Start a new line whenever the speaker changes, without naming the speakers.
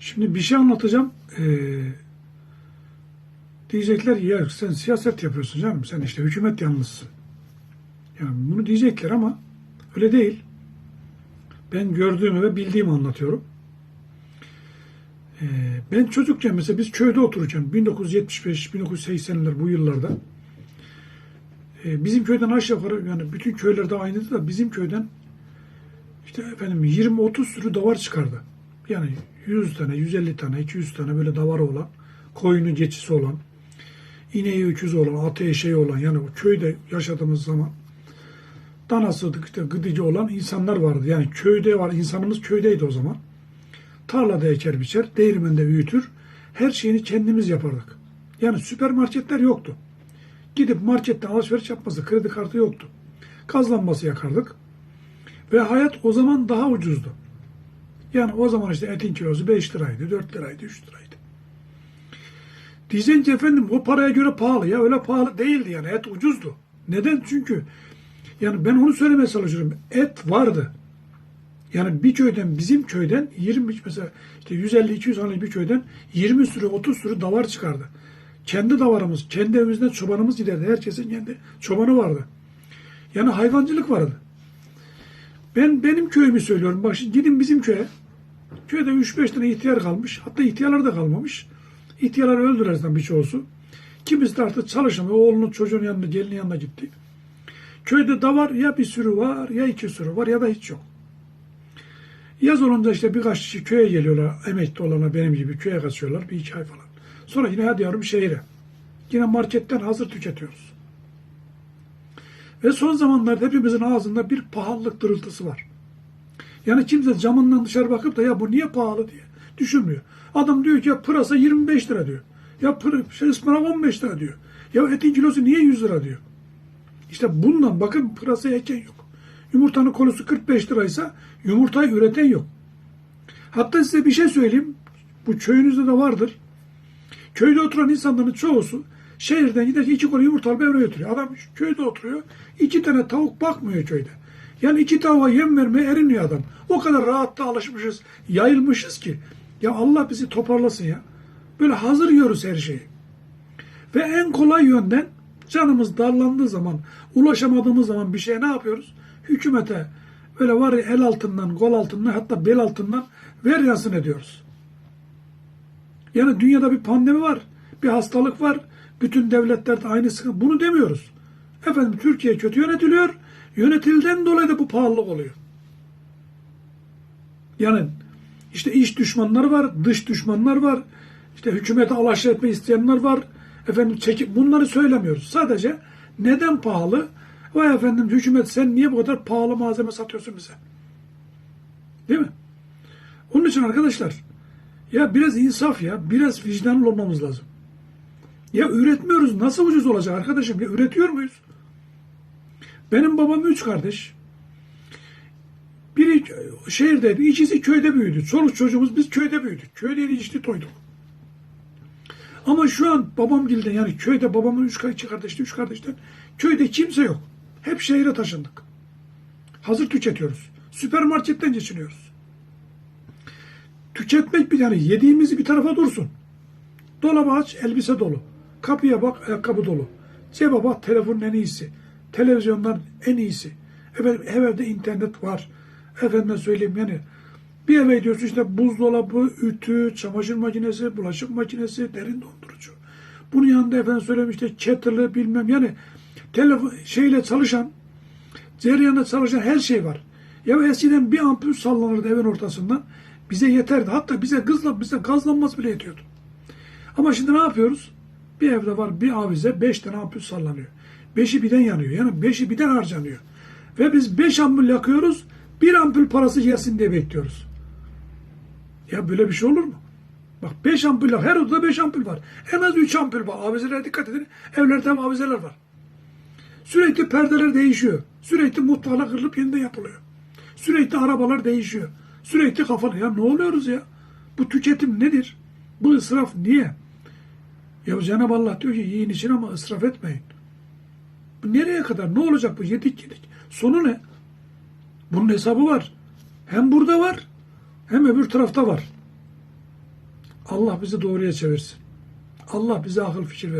Şimdi bir şey anlatacağım. Ee, diyecekler ya sen siyaset yapıyorsun canım. Sen işte hükümet yanlısın. Yani bunu diyecekler ama öyle değil. Ben gördüğümü ve bildiğimi anlatıyorum. Ee, ben çocukken mesela biz köyde otururken 1975-1980'ler bu yıllarda e, bizim köyden aşağı yukarı yani bütün köylerde aynıydı da bizim köyden işte efendim 20-30 sürü davar çıkardı. Yani 100 tane, 150 tane, 200 tane böyle davarı olan, koyunu geçisi olan, ineği öküzü olan, atı eşeği olan yani köyde yaşadığımız zaman danası işte gıdıcı olan insanlar vardı. Yani köyde var, insanımız köydeydi o zaman. Tarlada eker biçer, değirmende büyütür. Her şeyini kendimiz yapardık. Yani süpermarketler yoktu. Gidip marketten alışveriş yapması, kredi kartı yoktu. Gazlanması yakardık. Ve hayat o zaman daha ucuzdu. Yani o zaman işte etin kilosu 5 liraydı, 4 liraydı, 3 liraydı. Diyeceksin ki efendim o paraya göre pahalı. Ya öyle pahalı değildi yani et ucuzdu. Neden? Çünkü yani ben onu söylemeye çalışıyorum. Et vardı. Yani bir köyden bizim köyden 20 mesela işte 150-200 haneli bir köyden 20 sürü 30 sürü davar çıkardı. Kendi davarımız, kendi evimizden çobanımız giderdi. Herkesin kendi çobanı vardı. Yani hayvancılık vardı. Ben benim köyümü söylüyorum. Bak gidin bizim köye. Köyde 3-5 tane ihtiyar kalmış. Hatta ihtiyarlar da kalmamış. İhtiyarlar öldüler zaten birçoğusu. Kimisi de artık çalışamıyor. Oğlunun çocuğun yanına, gelinin yanına gitti. Köyde davar ya bir sürü var ya iki sürü var ya da hiç yok. Yaz olunca işte birkaç kişi köye geliyorlar. Emekli olana benim gibi köye kaçıyorlar. Bir iki ay falan. Sonra yine hadi yavrum şehire. Yine marketten hazır tüketiyoruz. Ve son zamanlarda hepimizin ağzında bir pahalılık dırıltısı var. Yani kimse camından dışarı bakıp da ya bu niye pahalı diye düşünmüyor. Adam diyor ki ya pırasa 25 lira diyor. Ya pır, şey, ıspanak 15 lira diyor. Ya etin kilosu niye 100 lira diyor. İşte bundan bakın pırasaya eken yok. Yumurtanın kolosu 45 liraysa yumurtayı üreten yok. Hatta size bir şey söyleyeyim. Bu köyünüzde de vardır. Köyde oturan insanların çoğusu şehirden gider iki kolu yumurta alıp eve götürüyor. Adam köyde oturuyor. iki tane tavuk bakmıyor köyde. Yani iki tavuğa yem vermeye erinmiyor adam. O kadar rahatta alışmışız, yayılmışız ki. Ya Allah bizi toparlasın ya. Böyle hazır yiyoruz her şeyi. Ve en kolay yönden canımız darlandığı zaman, ulaşamadığımız zaman bir şeye ne yapıyoruz? Hükümete böyle var ya el altından, kol altından hatta bel altından ver yansın ediyoruz. Yani dünyada bir pandemi var, bir hastalık var. Bütün devletlerde aynı sıkıntı. Bunu demiyoruz. Efendim Türkiye kötü yönetiliyor. Yönetilden dolayı da bu pahalılık oluyor. Yani işte iç düşmanlar var, dış düşmanlar var. İşte hükümete alaşağı etme isteyenler var. Efendim çekip bunları söylemiyoruz. Sadece neden pahalı? Vay efendim hükümet sen niye bu kadar pahalı malzeme satıyorsun bize? Değil mi? Onun için arkadaşlar ya biraz insaf ya, biraz vicdanlı olmamız lazım. Ya üretmiyoruz. Nasıl ucuz olacak arkadaşım? Ya üretiyor muyuz? Benim babam üç kardeş. Biri şehirdeydi, ikisi köyde büyüdü. Çoluk çocuğumuz biz köyde büyüdük. Köyde içti toyduk. Ama şu an babam gilden yani köyde babamın üç iki kardeşti, üç kardeşten köyde kimse yok. Hep şehire taşındık. Hazır tüketiyoruz. Süpermarketten geçiniyoruz. Tüketmek bir yani yediğimizi bir tarafa dursun. Dolabı aç, elbise dolu. Kapıya bak, ayakkabı dolu. Cebe bak, telefonun en iyisi. Televizyonlar en iyisi. Efendim, her evde internet var. Efendime söyleyeyim yani bir eve gidiyorsun işte buzdolabı, ütü, çamaşır makinesi, bulaşık makinesi, derin dondurucu. Bunun yanında efendim söyleyeyim işte kettle'ı bilmem yani telefon şeyle çalışan, cereyanla çalışan her şey var. Ya eskiden bir ampul sallanırdı evin ortasından. Bize yeterdi. Hatta bize gızla, bize gazlanmaz bile yetiyordu. Ama şimdi ne yapıyoruz? Bir evde var bir avize, beş tane ampul sallanıyor. Beşi birden yanıyor. Yani beşi birden harcanıyor. Ve biz beş ampul yakıyoruz, bir ampul parası gelsin diye bekliyoruz. Ya böyle bir şey olur mu? Bak beş ampul var. Her odada beş ampul var. En az üç ampul var. Avizelere dikkat edin. Evlerde hem avizeler var. Sürekli perdeler değişiyor. Sürekli mutfaklar kırılıp yeniden yapılıyor. Sürekli arabalar değişiyor. Sürekli kafalı. Ya ne oluyoruz ya? Bu tüketim nedir? Bu israf niye? Ya Cenab-ı Allah diyor ki yiyin için ama ısraf etmeyin. Nereye kadar? Ne olacak bu? Yedik yedik. Sonu ne? Bunun hesabı var. Hem burada var hem öbür tarafta var. Allah bizi doğruya çevirsin. Allah bize akıl fikir versin.